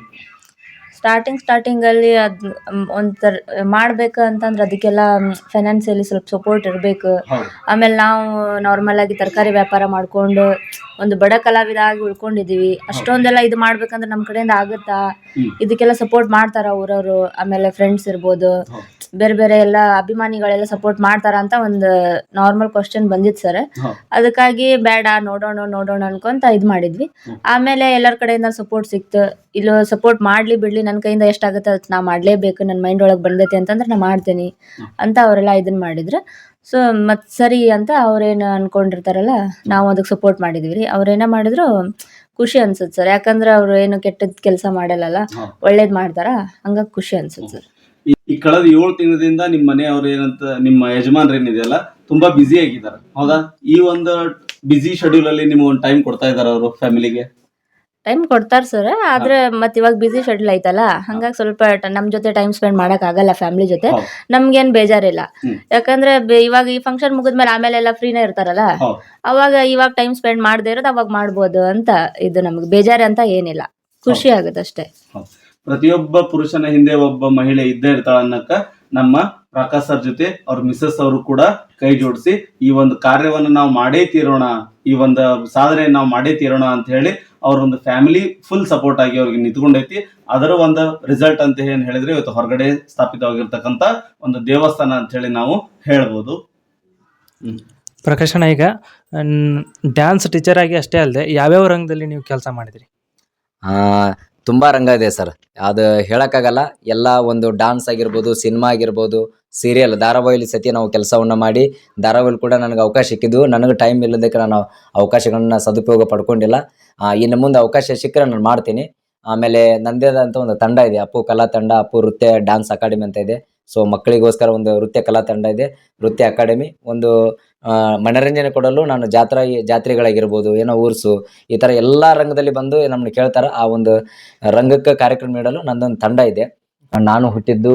ಸ್ಟಾರ್ಟಿಂಗ್ ಸ್ಟಾರ್ಟಿಂಗ್ ಅಲ್ಲಿ ಅದ್ ಮ್, ಒಂಥರ ಮಾಡ್ಬೇಕು ಅಂತಂದ್ರೆ ಅದಕ್ಕೆಲ್ಲ ಫೈನಾನ್ಸಿಯಲಿ ಸ್ವಲ್ಪ ಸಪೋರ್ಟ್ ಇರಬೇಕು. ಹೌದು. ಆಮೇಲೆ ನಾವು ನಾರ್ಮಲ್ ಆಗಿ ತರಕಾರಿ ವ್ಯಾಪಾರ ಮಾಡ್ಕೊಂಡು ಒಂದು ಬಡ ಕಲಾವಿದ ಆಗಿ ಉಳ್ಕೊಂಡಿದೀವಿ. ಅಷ್ಟೊಂದೆಲ್ಲ ಇದು ಮಾಡ್ಬೇಕಂದ್ರೆ ನಮ್ಮ ಕಡೆಯಿಂದ ಆಗುತ್ತಾ? ಹ್ಮ್. ಇದಕ್ಕೆಲ್ಲ ಸಪೋರ್ಟ್ ಮಾಡ್ತಾರ ಊರವರು. ಆಮೇಲೆ ಫ್ರೆಂಡ್ಸ್ ಇರ್ಬೋದು. ಹೌದು. ಬೇರೆ ಬೇರೆ ಎಲ್ಲ ಅಭಿಮಾನಿಗಳೆಲ್ಲ ಸಪೋರ್ಟ್ ಮಾಡ್ತಾರ ಅಂತ ಒಂದು ನಾರ್ಮಲ್ ಕ್ವಶನ್ ಬಂದಿತ್ತು ಸರ್ ಅದಕ್ಕಾಗಿ ಬೇಡ ನೋಡೋಣ ನೋಡೋಣ ಅನ್ಕೊಂತ ಇದು ಮಾಡಿದ್ವಿ. ಆಮೇಲೆ ಎಲ್ಲರ ಕಡೆಯಿಂದ ಸಪೋರ್ಟ್ ಸಿಕ್ತು. ಇಲ್ಲೋ ಸಪೋರ್ಟ್ ಮಾಡ್ಲಿ ಬಿಡ್ಲಿ ನನ್ನ ಕೈಯಿಂದ ಎಷ್ಟಾಗುತ್ತೆ ಅದು ನಾ ಮಾಡಲೇಬೇಕು ನನ್ನ ಮೈಂಡ್ ಒಳಗೆ ಬಂದೈತಿ ಅಂತಂದ್ರೆ ನಾ ಮಾಡ್ತೀನಿ ಅಂತ ಅವರೆಲ್ಲ ಇದನ್ನ ಮಾಡಿದ್ರು. ಸೊ ಮತ್ ಸರಿ ಅಂತ ಅವ್ರೇನು ಅನ್ಕೊಂಡಿರ್ತಾರಲ್ಲ ನಾವು ಅದಕ್ಕೆ ಸಪೋರ್ಟ್ ಮಾಡಿದ್ವಿ ರೀ ಅವ್ರೇನ ಮಾಡಿದ್ರು ಖುಷಿ ಅನ್ಸುತ್ತೆ ಸರ್ ಯಾಕಂದ್ರೆ ಅವ್ರು ಏನು ಕೆಟ್ಟದ್ ಕೆಲಸ ಮಾಡಲ್ಲಲ್ಲ ಹೌದು. ಒಳ್ಳೇದ್ ಮಾಡ್ತಾರ ಹಂಗಾಗಿ ಖುಷಿ ಅನ್ಸುತ್ತೆ ಸರ್ ಈ- ಕಳೆದ ಏಳು ತಿಂಗಳಿಂದ ನಿಮ್ಮ ಮನೆಯವ್ರು ಏನಂತ ನಿಮ್ಮ ಯಜಮಾನ್ರು ಏನಿದೆಯಲ್ಲ ತುಂಬಾ ಬ್ಯುಸಿ ಆಗಿದ್ದಾರೆ. ಹೌದಾ? ಈ ಒಂದು ಬ್ಯುಸಿ ಶೆಡ್ಯೂಲ್ ಅಲ್ಲಿ ನಿಮ್ಗೆ ಒಂದು ಟೈಮ್ ಕೊಡ್ತಾ ಇದಾರೆ ಅವರು ಫ್ಯಾಮಿಲಿಗೆ ಟೈಮ್ ಕೊಡ್ತಾರ ಸರ್ ಆದ್ರೆ ಮತ್ತೆ ಇವಾಗ ಬಿಸಿ ಶೆಡ್ಯೂಲ್ ಐತಲ್ಲ ಹಂಗಾಗಿ ಸ್ವಲ್ಪ ನಮ್ಮ ನಮ್ ಜೊತೆ ಟೈಮ್ ಸ್ಪೆಂಡ್ ಮಾಡಕ್ ಆಗಲ್ಲ ಫ್ಯಾಮಿಲಿ ಜೊತೆ. ನಮ್ಗೇನ್ ಬೇಜಾರಿಲ್ಲ. ಯಾಕಂದ್ರೆ ಬೆ- ಇವಾಗ ಈ ಫಂಕ್ಷನ್ ಮುಗಿದ್ಮೇಲೆ ಆಮೇಲೆ ಎಲ್ಲ ಫ್ರೀನೇ ಇರ್ತಾರಲ್ಲ ಹೌದು. ಅವಾಗ ಇವಾಗ ಟೈಮ್ ಸ್ಪೆಂಡ್ ಮಾಡದೇ ಇರೋದು ಅವಾಗ ಮಾಡ್ಬೋದು ಅಂತ ಇದು ನಮ್ಗೆ ಬೇಜಾರಿ ಅಂತ ಏನಿಲ್ಲ. ಖುಷಿ ಆಗುತ್ತೆ ಅಷ್ಟೇ. ಪ್ರತಿಯೊಬ್ಬ ಪುರುಷನ ಹಿಂದೆ ಒಬ್ಬ ಮಹಿಳೆ ಇದ್ದೇ ಇರ್ತಾಳ ಅನ್ನಕ್ಕ ನಮ್ಮ ಪ್ರಕಾಶ್ ಸರ್ ಜೊತೆ ಅವ್ರ ಮಿಸಸ್ ಅವರು ಕೂಡ ಕೈ ಜೋಡಿಸಿ ಈ ಒಂದು ಕಾರ್ಯವನ್ನು ನಾವು ಮಾಡೇ ತೀರೋಣ ಈ ಒಂದು ಸಾಧನೆ ನಾವು ಮಾಡೇ ತೀರೋಣ ಅಂತ ಹೇಳಿ ಅವ್ರ ಒಂದು ಫ್ಯಾಮಿಲಿ ಫುಲ್ ಸಪೋರ್ಟ್ ಆಗಿ ಅವ್ರಿಗೆ ನಿಂತ್ಕೊಂಡೈತಿ. ಅದರ ಒಂದು ರಿಸಲ್ಟ್ ಅಂತ ಏನ್ ಹೇಳಿದ್ರೆ ಇವತ್ತು ಹೊರಗಡೆ ಸ್ಥಾಪಿತವಾಗಿರ್ತಕ್ಕಂಥ ಒಂದು ದೇವಸ್ಥಾನ ಅಂತ ಹೇಳಿ ನಾವು ಹೇಳ್ಬೋದು. ಪ್ರಕಾಶನ ಈಗ ಡ್ಯಾನ್ಸ್ ಟೀಚರ್ ಆಗಿ ಅಷ್ಟೇ ಅಲ್ಲದೆ ಯಾವ್ಯಾವ ರಂಗದಲ್ಲಿ ನೀವು ಕೆಲಸ ಮಾಡಿದ್ರಿ? ಆ, ತುಂಬಾ ರಂಗ ಇದೆ ಸರ್. ಅದು ಹೇಳಕ್ಕಾಗಲ್ಲ. ಎಲ್ಲ ಒಂದು ಡಾನ್ಸ್ ಆಗಿರ್ಬೋದು ಸಿನಿಮಾ ಆಗಿರ್ಬೋದು ಸೀರಿಯಲ್ ಧಾರಾವಾಹಿಲಿ ಸತಿ ನಾವು ಕೆಲಸವನ್ನ ಮಾಡಿ ಧಾರಾವಾಹಿಲಿ ಕೂಡ ನನಗೆ ಅವಕಾಶ ಸಿಕ್ಕಿದ್ವು ನನಗೆ ಟೈಮ್ ಇಲ್ಲದಕ್ಕೆ ನಾನು ಅವಕಾಶಗಳನ್ನ ಸದುಪಯೋಗ ಪಡ್ಕೊಂಡಿಲ್ಲ. ಇನ್ನು ಮುಂದೆ ಅವಕಾಶ ಸಿಕ್ಕರೆ ನಾನು ಮಾಡ್ತೀನಿ. ಆಮೇಲೆ ನಂದೇದಂತ ಒಂದು ತಂಡ ಇದೆ. ಅಪ್ಪು ಕಲಾ ತಂಡ, ಅಪ್ಪು ನೃತ್ಯ ಡ್ಯಾನ್ಸ್ ಅಕಾಡೆಮಿ ಅಂತ ಇದೆ. ಸೊ ಮಕ್ಕಳಿಗೋಸ್ಕರ ಒಂದು ನೃತ್ಯ ಕಲಾ ತಂಡ ಇದೆ. ನೃತ್ಯ ಅಕಾಡೆಮಿ ಒಂದು ಮನರಂಜನೆ ಕೊಡಲು ನಾನು ಜಾತ್ರಾ, ಜಾತ್ರೆಗಳಾಗಿರ್ಬೋದು, ಏನೋ ಊರ್ಸು, ಈ ಥರ ಎಲ್ಲ ರಂಗದಲ್ಲಿ ಬಂದು ನಮ್ಮನ್ನು ಕೇಳ್ತಾರೆ, ಆ ಒಂದು ರಂಗಕ್ಕೆ ಕಾರ್ಯಕ್ರಮ ನೀಡಲು ನಂದೊಂದು ತಂಡ ಇದೆ ನಾನು ಹುಟ್ಟಿದ್ದು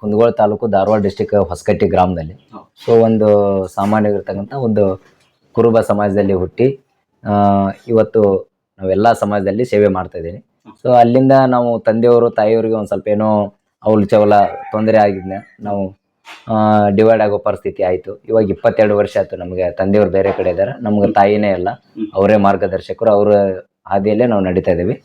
ಕುಂದಗೋಳ ತಾಲೂಕು ಧಾರವಾಡ ಡಿಸ್ಟಿಕ್ ಹೊಸಕಟ್ಟಿ ಗ್ರಾಮದಲ್ಲಿ. ಸೊ ಒಂದು ಸಾಮಾನ್ಯವಾಗಿರ್ತಕ್ಕಂಥ ಒಂದು ಕುರುಬ ಸಮಾಜದಲ್ಲಿ ಹುಟ್ಟಿ ಇವತ್ತು ನಾವೆಲ್ಲ ಸಮಾಜದಲ್ಲಿ ಸೇವೆ ಮಾಡ್ತಾ ಇದ್ದೀನಿ ಸೊ ಅಲ್ಲಿಂದ ನಾವು ತಂದೆಯವರು, ತಾಯಿಯವರಿಗೆ ಒಂದು ಸ್ವಲ್ಪ ಏನೋ ಅವಳು ಚವಲ ತೊಂದರೆ ಆಗಿದ್ನ, ನಾವು ಡಿವೈಡ್ ಆಗೋ ಪರಿಸ್ಥಿತಿ ಆಯಿತು. ಇವಾಗ ಇಪ್ಪತ್ತೆರಡು ವರ್ಷ ಆಯ್ತು ನಮಗೆ, ತಂದೆಯವರು ಬೇರೆ ಕಡೆ ಇದ್ದಾರೆ ನಮ್ಗೆ ತಾಯಿನೇ ಇಲ್ಲ ಅವರೇ ಮಾರ್ಗದರ್ಶಕರು, ಅವರ ಹಾದಿಯಲ್ಲೇ ನಾವು ನಡೀತಾ ಇದ್ದೀವಿ.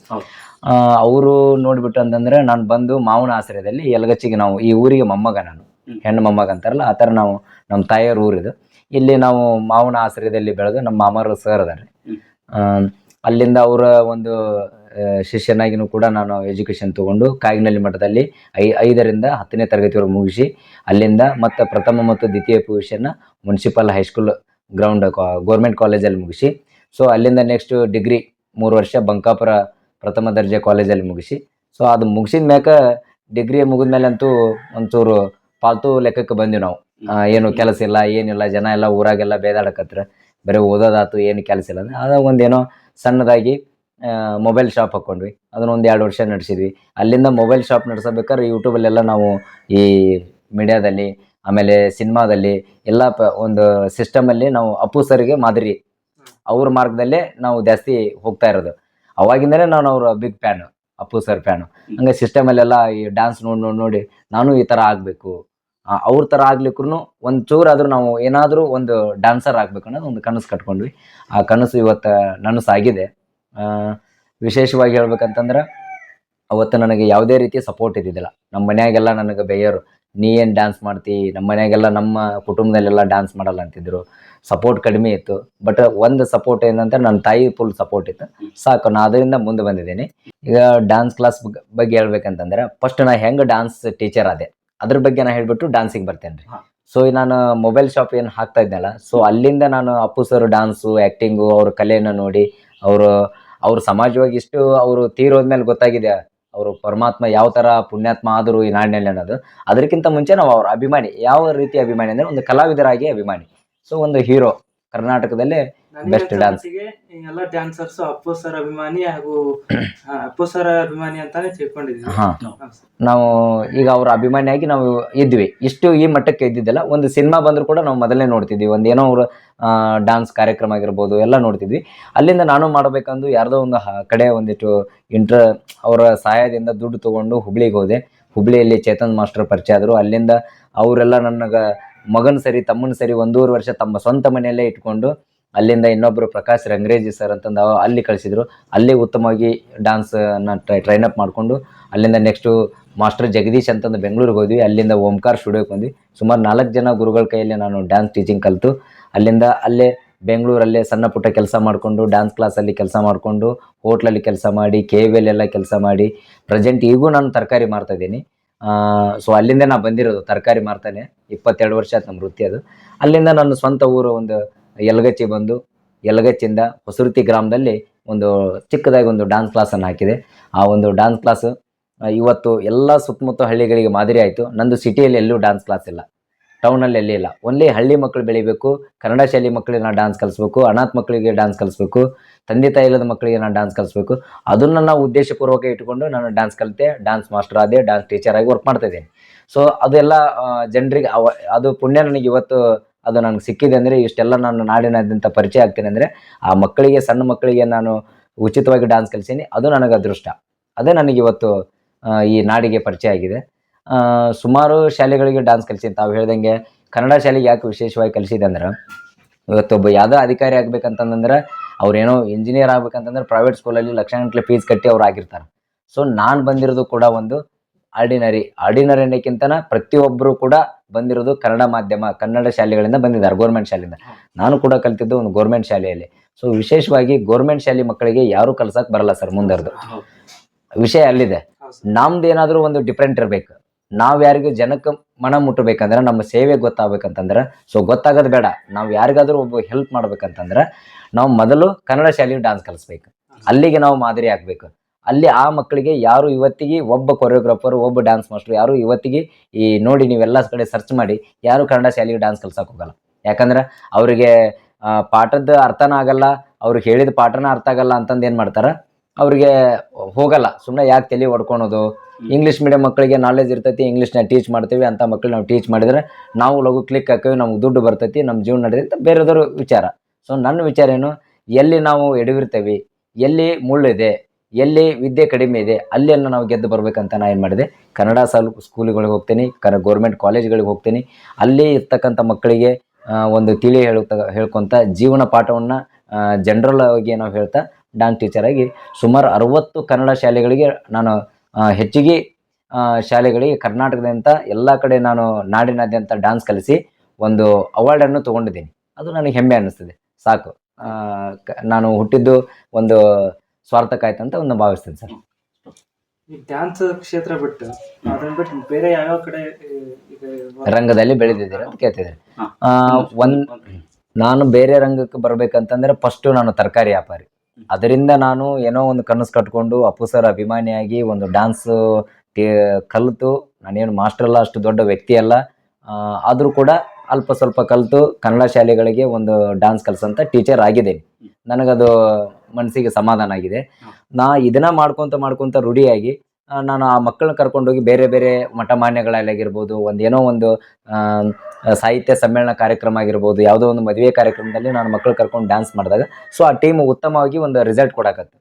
ಅವರು ನೋಡ್ಬಿಟ್ಟು ಅಂತಂದ್ರೆ, ನಾನು ಬಂದು ಮಾವನ ಆಶ್ರಯದಲ್ಲಿ ಯಲಗಚ್ಚಿಗೆ ನಾವು, ಈ ಊರಿಗೆ ಮೊಮ್ಮಗ ನಾನು. ಹೆಣ್ಣು ಮೊಮ್ಮಗ ಅಂತಾರಲ್ಲ, ಆ ಥರ ನಾವು, ನಮ್ಮ ತಾಯಿಯವ್ರ ಊರಿದು ಇಲ್ಲಿ ನಾವು ಮಾವನ ಆಶ್ರಯದಲ್ಲಿ ಬೆಳೆದು ನಮ್ಮ ಮಾಮರು ಸರ್ ಅದಾರೆ ಅಲ್ಲಿಂದ ಅವರ ಒಂದು ಶಿಷ್ಯನಾಗಿನೂ ಕೂಡ ನಾನು ಎಜುಕೇಷನ್ ತಗೊಂಡು ಕಾಗಿನಲ್ಲಿ ಮಠದಲ್ಲಿ ಐ, ಐದರಿಂದ ಹತ್ತನೇ ತರಗತಿವರೆಗೆ ಮುಗಿಸಿ ಅಲ್ಲಿಂದ ಮತ್ತೆ ಪ್ರಥಮ ಮತ್ತು ದ್ವಿತೀಯ P U municipal high school ground government ಕಾಲೇಜಲ್ಲಿ ಮುಗಿಸಿ. ಸೊ ಅಲ್ಲಿಂದ ನೆಕ್ಸ್ಟ್ ಡಿಗ್ರಿ ಮೂರು ವರ್ಷ ಬಂಕಾಪುರ ಪ್ರಥಮ ದರ್ಜೆ ಕಾಲೇಜಲ್ಲಿ ಮುಗಿಸಿ. ಸೊ ಅದು ಮುಗಿಸಿದ ಮ್ಯಾಕ ಡಿಗ್ರಿ ಮುಗಿದ ಮೇಲೆ ಅಂತೂ ಒಂಚೂರು ಪಾಲ್ತು ಲೆಕ್ಕಕ್ಕೆ ಬಂದ್ವಿ ನಾವು. ಏನು ಕೆಲಸ ಇಲ್ಲ, ಏನಿಲ್ಲ, ಜನ ಎಲ್ಲ ಊರಾಗೆಲ್ಲ ಬೇದಾಡಕತ್ರ. ಬರೀ ಓದೋದಾತು, ಏನು ಕೆಲಸ ಇಲ್ಲ. ಅಂದ್ರೆ ಅದಾಗ ಒಂದೇನೋ ಸಣ್ಣದಾಗಿ ಮೊಬೈಲ್ ಶಾಪ್ ಹಾಕ್ಕೊಂಡ್ವಿ ಅದನ್ನ ಒಂದು ಎರಡು ವರ್ಷ ನಡೆಸಿದ್ವಿ. ಅಲ್ಲಿಂದ ಮೊಬೈಲ್ ಶಾಪ್ ನಡೆಸಬೇಕಾದ್ರೆ ಯೂಟ್ಯೂಬಲ್ಲೆಲ್ಲ ನಾವು ಈ ಮೀಡಿಯಾದಲ್ಲಿ ಆಮೇಲೆ ಸಿನಿಮಾದಲ್ಲಿ ಎಲ್ಲ ಪ, ಒಂದು ಸಿಸ್ಟಮಲ್ಲಿ ನಾವು ಅಪ್ಪು ಸರ್ಗೆ ಮಾದರಿ. ಅವ್ರ ಮಾರ್ಗದಲ್ಲೇ ನಾವು ಜಾಸ್ತಿ ಹೋಗ್ತಾ ಇರೋದು. ಅವಾಗಿಂದಲೇ ನಾನು ಅವ್ರ big fan Appu sir fan ಹಂಗೆ ಸಿಸ್ಟಮಲ್ಲೆಲ್ಲ ಈ ಡ್ಯಾನ್ಸ್ ನೋಡಿ ನೋಡಿ ನೋಡಿ ನಾನು ಈ ಥರ ಆಗಬೇಕು. ಅವ್ರ ಥರ ಆಗ್ಲಿಕ್ಕೂ ಒಂದು ಚೂರಾದರೂ ನಾವು ಏನಾದರೂ ಒಂದು ಡ್ಯಾನ್ಸರ್ ಆಗಬೇಕು ಅನ್ನೋದು ಒಂದು ಕನಸು ಕಟ್ಕೊಂಡ್ವಿ. ಆ ಕನಸು ಇವತ್ತು ನನಸಾಗಿದೆ. ವಿಶೇಷವಾಗಿ ಹೇಳ್ಬೇಕಂತಂದ್ರೆ ಅವತ್ತು ನನಗೆ ಯಾವುದೇ ರೀತಿ ಸಪೋರ್ಟ್ ಇದ್ದಿದ್ದಿಲ್ಲ. ನಮ್ಮ ಮನ್ಯಾಗೆಲ್ಲ ನನಗೆ ಬೇಯರು ನೀ ಏನು ಡ್ಯಾನ್ಸ್ ಮಾಡ್ತಿ? ನಮ್ಮ ಮನೆಯಾಗೆಲ್ಲ ನಮ್ಮ ಕುಟುಂಬದಲ್ಲೆಲ್ಲ ಡ್ಯಾನ್ಸ್ ಮಾಡಲ್ಲ ಅಂತಿದ್ರು. ಸಪೋರ್ಟ್ ಕಡಿಮೆ ಇತ್ತು. ಬಟ್ ಒಂದು ಸಪೋರ್ಟ್ ಏನಂತ ನನ್ನ ತಾಯಿ ಫುಲ್ ಸಪೋರ್ಟ್ ಇತ್ತು. ಸಾಕು ನಾನು ಅದರಿಂದ ಮುಂದೆ ಬಂದಿದ್ದೀನಿ. ಈಗ ಡ್ಯಾನ್ಸ್ ಕ್ಲಾಸ್ ಬಗ್ಗೆ ಹೇಳ್ಬೇಕಂತಂದ್ರೆ ಫಸ್ಟ್ ನಾ ಹೆಂಗೆ ಡ್ಯಾನ್ಸ್ ಟೀಚರ್ ಆದೆ? ಅದ್ರ ಬಗ್ಗೆ ನಾ ಹೇಳ್ಬಿಟ್ಟು ಡ್ಯಾನ್ಸಿಗೆ ಬರ್ತೇನೆ ರೀ ಸೊ ನಾನು ಮೊಬೈಲ್ ಶಾಪ್ ಏನು ಹಾಕ್ತಾ ಇದ್ನಲ್ಲ ಸೊ ಅಲ್ಲಿಂದ ನಾನು ಅಪ್ಪು ಸರ್ ಡ್ಯಾನ್ಸು ಆ್ಯಕ್ಟಿಂಗು ಅವ್ರ ಕಲೆಯನ್ನು ನೋಡಿ ಅವರು ಅವ್ರ ಸಮಾಜವಾಗಿ ಇಷ್ಟು ಅವರು ತೀರೋದ್ಮೇಲೆ ಗೊತ್ತಾಗಿದೆ. ಅವರು ಪರಮಾತ್ಮ ಯಾವ ಥರ ಪುಣ್ಯಾತ್ಮ ಆದರು ಈ ನಾಡಿನಲ್ಲಿ ಅನ್ನೋದು. ಅದಕ್ಕಿಂತ ಮುಂಚೆ ನಾವು ಅವ್ರ ಅಭಿಮಾನಿ, ಯಾವ ರೀತಿ ಅಭಿಮಾನಿ ಅಂದರೆ ಒಂದು ಕಲಾವಿದರಾಗಿ ಅಭಿಮಾನಿ. ಸೊ ಒಂದು ಹೀರೋ ಕರ್ನಾಟಕದಲ್ಲೇ Best ಡ್ಯಾನ್ಸ್ ಎಲ್ಲ ಡ್ಯಾನ್ಸರ್ಸ್ ಅಪ್ಪು ಸರ್ ಅಭಿಮಾನಿ ಹಾಗೂ ಅಪ್ಪು ಸರ್ ಅಭಿಮಾನಿ ಅಂತಾನೆ ತಿಳ್ಕೊಂಡಿದ್ವಿ ಹಾ, ನಾವು ಈಗ ಅವ್ರ ಅಭಿಮಾನಿಯಾಗಿ ನಾವು ಇದ್ವಿ. ಇಷ್ಟು ಈ ಮಟ್ಟಕ್ಕೆ ಇದ್ದಿದ್ದಲ್ಲ ಒಂದು ಸಿನಿಮಾ ಬಂದರೂ ಕೂಡ ನಾವು ಮೊದಲೇ ನೋಡ್ತಿದ್ವಿ. ಒಂದು ಏನೋ ಅವರು ಡ್ಯಾನ್ಸ್ ಕಾರ್ಯಕ್ರಮ ಆಗಿರ್ಬೋದು ಎಲ್ಲ ನೋಡ್ತಿದ್ವಿ. ಅಲ್ಲಿಂದ ನಾನು ಮಾಡಬೇಕಂದು ಯಾರ್ದೋ ಒಂದು ಕಡೆ ಒಂದಿಷ್ಟು ಇಂಟ್ರ ಅವರ ಸಹಾಯದಿಂದ ದುಡ್ಡು ತಗೊಂಡು ಹುಬ್ಳಿಗೆ ಹೋದೆ. ಹುಬ್ಳಿಯಲ್ಲಿ ಚೇತನ್ ಮಾಸ್ಟರ್ ಪರಿಚಯ ಆದರು. ಅಲ್ಲಿಂದ ಅವರೆಲ್ಲ ನನಗೆ ಮಗನ ಸರಿ ತಮ್ಮನ ಸರಿ ಒಂದೂವರೆ ವರ್ಷ ತಮ್ಮ ಸ್ವಂತ ಮನೆಯಲ್ಲೇ ಇಟ್ಕೊಂಡು ಅಲ್ಲಿಂದ ಇನ್ನೊಬ್ಬರು ಪ್ರಕಾಶ್ ರಂಗ್ರೇಜಿ ಸರ್ ಅಂತಂದು ಅಲ್ಲಿ ಕಳಿಸಿದ್ರು. ಅಲ್ಲಿ ಉತ್ತಮವಾಗಿ ಡ್ಯಾನ್ಸನ್ನು ಟ್ರೈನ್ ಅಪ್ ಮಾಡಿಕೊಂಡು ಅಲ್ಲಿಂದ ನೆಕ್ಸ್ಟು ಮಾಸ್ಟರ್ ಜಗದೀಶ್ ಅಂತಂದು ಬೆಂಗಳೂರಿಗೆ ಹೋದ್ವಿ. ಅಲ್ಲಿಂದ ಓಂಕಾರ ಸ್ಟುಡಿಯೋಕ್ಕೆ ಬಂದ್ವಿ. ಸುಮಾರು ನಾಲ್ಕು ಜನ ಗುರುಗಳ ಕೈಯಲ್ಲಿ ನಾನು ಡ್ಯಾನ್ಸ್ ಟೀಚಿಂಗ್ ಕಲಿತು. ಅಲ್ಲಿಂದ ಅಲ್ಲೇ ಬೆಂಗಳೂರಲ್ಲೇ ಸಣ್ಣ ಪುಟ್ಟ ಕೆಲಸ ಮಾಡಿಕೊಂಡು ಡ್ಯಾನ್ಸ್ ಕ್ಲಾಸಲ್ಲಿ ಕೆಲಸ ಮಾಡಿಕೊಂಡು ಹೋಟ್ಲಲ್ಲಿ ಕೆಲಸ ಮಾಡಿ ಕೆ ಎಲ್ಲ ಕೆಲಸ ಮಾಡಿ ಪ್ರೆಸೆಂಟ್ ಈಗೂ ನಾನು ತರಕಾರಿ ಮಾರ್ತಾ ಇದ್ದೀನಿ. ಸೊ ಅಲ್ಲಿಂದ ನಾನು ಬಂದಿರೋದು ತರಕಾರಿ ಮಾರ್ತಾನೆ. ಇಪ್ಪತ್ತೆರಡು ವರ್ಷ ಆಯ್ತು ನಮ್ಮ ವೃತ್ತಿ ಅದು. ಅಲ್ಲಿಂದ ನನ್ನ ಸ್ವಂತ ಊರು ಒಂದು ಯಲಗಚ್ಚಿ ಬಂದು ಯಲಗಚ್ಚಿಂದ ಹೊಸರುತಿ ಗ್ರಾಮದಲ್ಲಿ ಒಂದು ಚಿಕ್ಕದಾಗಿ ಒಂದು ಡ್ಯಾನ್ಸ್ ಕ್ಲಾಸನ್ನು ಹಾಕಿದೆ. ಆ ಒಂದು ಡ್ಯಾನ್ಸ್ ಕ್ಲಾಸ್ ಇವತ್ತು ಎಲ್ಲ ಸುತ್ತಮುತ್ತ ಹಳ್ಳಿಗಳಿಗೆ ಮಾದರಿ ಆಯಿತು. ನಂದು ಸಿಟಿಯಲ್ಲಿ ಎಲ್ಲೂ ಡ್ಯಾನ್ಸ್ ಕ್ಲಾಸ್ ಇಲ್ಲ. ಟೌನಲ್ಲಿ ಎಲ್ಲಿ ಇಲ್ಲ. ಓನ್ಲಿ ಹಳ್ಳಿ ಮಕ್ಕಳು ಬೆಳಿಬೇಕು, ಕನ್ನಡ ಶೈಲಿ ಮಕ್ಕಳಿಗೆ ನಾನು ಡ್ಯಾನ್ಸ್ ಕಲಿಸ್ಬೇಕು, ಅನಾಥ ಮಕ್ಕಳಿಗೆ ಡ್ಯಾನ್ಸ್ ಕಲಿಸ್ಬೇಕು, ತಂದೆ ತಾಯಿ ಇಲ್ಲದ ಮಕ್ಕಳಿಗೆ ನಾನು ಡ್ಯಾನ್ಸ್ ಕಲಿಸ್ಬೇಕು. ಅದನ್ನು ನಾವು ಉದ್ದೇಶಪೂರ್ವಕ ಇಟ್ಕೊಂಡು ನಾನು ಡ್ಯಾನ್ಸ್ ಕಲಿತೆ ಡ್ಯಾನ್ಸ್ ಮಾಸ್ಟರ್ ಆದೆ ಡ್ಯಾನ್ಸ್ ಟೀಚರ್ ಆಗಿ ವರ್ಕ್ ಮಾಡ್ತಾ ಇದ್ದೀನಿ. ಸೊ ಅದೆಲ್ಲ ಜನರಿಗೆ ಅದು ಪುಣ್ಯ ನನಗೆ ಇವತ್ತು ಅದು ನನಗೆ ಸಿಕ್ಕಿದೆ ಅಂದರೆ ಇಷ್ಟೆಲ್ಲ ನಾನು ನಾಡಿನಾದ್ಯಂತ ಪರಿಚಯ ಆಗ್ತೀನಿ ಅಂದರೆ ಆ ಮಕ್ಕಳಿಗೆ, ಸಣ್ಣ ಮಕ್ಕಳಿಗೆ ನಾನು ಉಚಿತವಾಗಿ ಡ್ಯಾನ್ಸ್ ಕಲಿಸೀನಿ. ಅದು ನನಗೆ ಅದೃಷ್ಟ. ಅದೇ ನನಗೆ ಇವತ್ತು ಈ ನಾಡಿಗೆ ಪರಿಚಯ ಆಗಿದೆ. ಸುಮಾರು ಶಾಲೆಗಳಿಗೆ ಡ್ಯಾನ್ಸ್ ಕಲಿಸೀನಿ. ತಾವು ಹೇಳ್ದಂಗೆ ಕನ್ನಡ ಶಾಲೆಗೆ ಯಾಕೆ ವಿಶೇಷವಾಗಿ ಕಲಿಸಿದೆ ಅಂದ್ರೆ, ಇವತ್ತೊಬ್ಬ ಯಾವುದೋ ಅಧಿಕಾರಿ ಆಗ್ಬೇಕಂತಂದ್ರೆ, ಅವ್ರೇನೋ ಇಂಜಿನಿಯರ್ ಆಗ್ಬೇಕಂತಂದ್ರೆ ಪ್ರೈವೇಟ್ ಸ್ಕೂಲಲ್ಲಿ ಲಕ್ಷಾಂತರ ಫೀಸ್ ಕಟ್ಟಿ ಅವ್ರು ಆಗಿರ್ತಾರೆ. ಸೊ ನಾನು ಬಂದಿರೋದು ಕೂಡ ಒಂದು ಆರ್ಡಿನರಿ ಆರ್ಡಿನರಿ ಅನ್ನೋಕ್ಕಿಂತನ ಪ್ರತಿಯೊಬ್ಬರು ಕೂಡ ಬಂದಿರೋದು ಕನ್ನಡ ಮಾಧ್ಯಮ ಕನ್ನಡ ಶಾಲೆಗಳಿಂದ ಬಂದಿದ್ದಾರೆ ಗೋರ್ಮೆಂಟ್ ಶಾಲೆಯಿಂದ. ನಾನು ಕೂಡ ಕಲಿತಿದ್ದು ಒಂದು ಗೋರ್ಮೆಂಟ್ ಶಾಲೆಯಲ್ಲಿ. ಸೊ ವಿಶೇಷವಾಗಿ ಗೋರ್ಮೆಂಟ್ ಶಾಲೆ ಮಕ್ಕಳಿಗೆ ಯಾರು ಕಲ್ಸಕ್ಕೆ ಬರಲ್ಲ ಸರ್ ಮುಂದರ್ದು. ವಿಷಯ ಅಲ್ಲಿದೆ. ನಮ್ದು ಏನಾದರೂ ಒಂದು ಡಿಫ್ರೆಂಟ್ ಇರಬೇಕು. ನಾವು ಯಾರಿಗೂ ಜನಕ್ಕೆ ಮನ ಮುಟ್ಟಬೇಕಂದ್ರೆ ನಮ್ಮ ಸೇವೆ ಗೊತ್ತಾಗ್ಬೇಕಂತಂದ್ರೆ ಸೊ ಗೊತ್ತಾಗೋದು ಬೇಡ. ನಾವು ಯಾರಿಗಾದ್ರೂ ಒಬ್ಬ ಹೆಲ್ಪ್ ಮಾಡ್ಬೇಕಂತಂದ್ರೆ ನಾವು ಮೊದಲು ಕನ್ನಡ ಶಾಲೆಗೆ ಡಾನ್ಸ್ ಕಲಿಸ್ಬೇಕು. ಅಲ್ಲಿಗೆ ನಾವು ಮಾದರಿ ಆಗ್ಬೇಕು. ಅಲ್ಲಿ ಆ ಮಕ್ಕಳಿಗೆ ಯಾರು ಇವತ್ತಿಗೆ ಒಬ್ಬ ಕೊರಿಯೋಗ್ರಾಫರ್ ಒಬ್ಬ ಡ್ಯಾನ್ಸ್ ಮಾಸ್ಟರ್ ಯಾರು ಇವತ್ತಿಗೆ ಈ ನೋಡಿ ನೀವೆಲ್ಲ ಕಡೆ ಸರ್ಚ್ ಮಾಡಿ ಯಾರು ಕನ್ನಡ ಶಾಲೆಗೆ ಡ್ಯಾನ್ಸ್ ಕಲ್ಸಕ್ಕೆ ಹೋಗಲ್ಲ. ಯಾಕಂದ್ರೆ ಅವರಿಗೆ ಪಾಠದ ಅರ್ಥನ ಆಗಲ್ಲ ಅವ್ರಿಗೆ ಹೇಳಿದ ಪಾಠನ ಅರ್ಥ ಆಗಲ್ಲ ಅಂತಂದು ಏನು ಮಾಡ್ತಾರೆ? ಅವ್ರಿಗೆ ಹೋಗಲ್ಲ ಸುಮ್ಮನೆ ಯಾಕೆ ತಲೆ ಹೊಡ್ಕೊಳೋದು? ಇಂಗ್ಲೀಷ್ ಮೀಡಿಯಂ ಮಕ್ಕಳಿಗೆ ನಾಲೆಜ್ ಇರ್ತೈತಿ ಇಂಗ್ಲೀಷ್ನ ಟೀಚ್ ಮಾಡ್ತೀವಿ ಅಂತ ಮಕ್ಕಳು ನಾವು ಟೀಚ್ ಮಾಡಿದ್ರೆ ನಾವು ಲಘು ಕ್ಲಿಕ್ ಹಾಕೀವಿ ನಮ್ಗೆ ದುಡ್ಡು ಬರ್ತೈತಿ ನಮ್ಮ ಜೀವನ ನಡೆಯುತ್ತೆ ಬೇರೆದವ್ರ ವಿಚಾರ. ಸೊ ನನ್ನ ವಿಚಾರ ಏನು? ಎಲ್ಲಿ ನಾವು ಎಡವಿರ್ತೇವೆ ಎಲ್ಲಿ ಮುಳ್ಳಿದೆ ಎಲ್ಲಿ ವಿದ್ಯೆ ಕಡಿಮೆ ಇದೆ ಅಲ್ಲಿಯನ್ನು ನಾವು ಗೆದ್ದು ಬರಬೇಕಂತ ನಾನು ಏನು ಮಾಡಿದೆ? ಕನ್ನಡ ಸಾಲು ಸ್ಕೂಲುಗಳಿಗೆ ಹೋಗ್ತೀನಿ ಕನ್ನ ಗೌರ್ಮೆಂಟ್ ಕಾಲೇಜ್ಗಳಿಗೆ ಹೋಗ್ತೀನಿ. ಅಲ್ಲಿ ಇರ್ತಕ್ಕಂಥ ಮಕ್ಕಳಿಗೆ ಒಂದು ತಿಳಿ ಹೇಳುತ್ತ, ಹೇಳ್ಕೊತ ಜೀವನ ಪಾಠವನ್ನು ಜನರಲ್ ಆಗಿ ನಾವು ಹೇಳ್ತಾ ಡ್ಯಾನ್ಸ್ ಟೀಚರ್ ಆಗಿ ಸುಮಾರು ಅರವತ್ತು ಕನ್ನಡ ಶಾಲೆಗಳಿಗೆ ನಾನು ಹೆಚ್ಚಿಗೆ ಶಾಲೆಗಳಿಗೆ ಕರ್ನಾಟಕದಂತ ಎಲ್ಲ ಕಡೆ ನಾನು ನಾಡಿನಾದ್ಯಂತ ಡ್ಯಾನ್ಸ್ ಕಲಿಸಿ ಒಂದು ಅವಾರ್ಡನ್ನು ತೊಗೊಂಡಿದ್ದೀನಿ. ಅದು ನನಗೆ ಹೆಮ್ಮೆ ಅನ್ನಿಸ್ತದೆ. ಸಾಕು. ನಾನು ಹುಟ್ಟಿದ್ದು ಒಂದು ಸ್ವಾರ್ಥಕ್ಕಾಯ್ತು ಅಂತ ಒಂದು ಭಾವಿಸ್ತೀನಿ ಸರ್. ಈ ಡ್ಯಾನ್ಸ್ ಕ್ಷೇತ್ರ ಬಿಟ್ಟು ಅದನ್ನ ಬಿಟ್ಟು ಬೇರೆ ಯಾವ ಕಡೆ ಈಗ ರಂಗದಲ್ಲಿ ಬೆಳೆದಿದ್ದೀರ ಅಂತ ಕೇಳ್ತಿದ್ದಾರೆ. ಒಂದ್ ನಾನು ಬೇರೆ ರಂಗಕ್ಕೆ ಬರ್ಬೇಕಂತಂದ್ರೆ ಫಸ್ಟ್ ನಾನು ತರಕಾರಿ ವ್ಯಾಪಾರಿ. ಅದರಿಂದ ನಾನು ಏನೋ ಒಂದು ಕನಸು ಕಟ್ಕೊಂಡು ಅಪ್ಪು ಸರ್ ಅಭಿಮಾನಿಯಾಗಿ ಒಂದು ಡ್ಯಾನ್ಸ್ ಕಲಿತು ನಾನೇನು ಮಾಸ್ಟರ್ ಅಲ್ಲ ಅಷ್ಟು ದೊಡ್ಡ ವ್ಯಕ್ತಿ ಅಲ್ಲ ಆದರೂ ಕೂಡ ಅಲ್ಪ ಸ್ವಲ್ಪ ಕಲಿತು ಕನ್ನಡ ಶಾಲೆಗಳಿಗೆ ಒಂದು ಡ್ಯಾನ್ಸ್ ಕಲಿಸಂತ ಟೀಚರ್ ಆಗಿದ್ದೇನೆ. ನನಗದು ಮನಸ್ಸಿಗೆ ಸಮಾಧಾನ ಆಗಿದೆ. ನಾ ಇದನ್ನ ಮಾಡ್ಕೊಂತ ಮಾಡ್ಕೊಂತ ರೂಢಿಯಾಗಿ ನಾನು ಆ ಮಕ್ಕಳನ್ನ ಕರ್ಕೊಂಡೋಗಿ ಬೇರೆ ಬೇರೆ ಮಠಮಾನ್ಯಗಳಲ್ಲಾಗಿರ್ಬೋದು ಒಂದು ಏನೋ ಒಂದು ಸಾಹಿತ್ಯ ಸಮ್ಮೇಳನ ಕಾರ್ಯಕ್ರಮ ಆಗಿರ್ಬೋದು ಯಾವುದೋ ಒಂದು ಮದುವೆ ಕಾರ್ಯಕ್ರಮದಲ್ಲಿ ನಾನು ಮಕ್ಕಳು ಕರ್ಕೊಂಡು ಡ್ಯಾನ್ಸ್ ಮಾಡಿದಾಗ ಸೊ ಆ ಟೀಮ್ ಉತ್ತಮವಾಗಿ ಒಂದು ರಿಸಲ್ಟ್ ಕೊಡಕತ್ತೆ.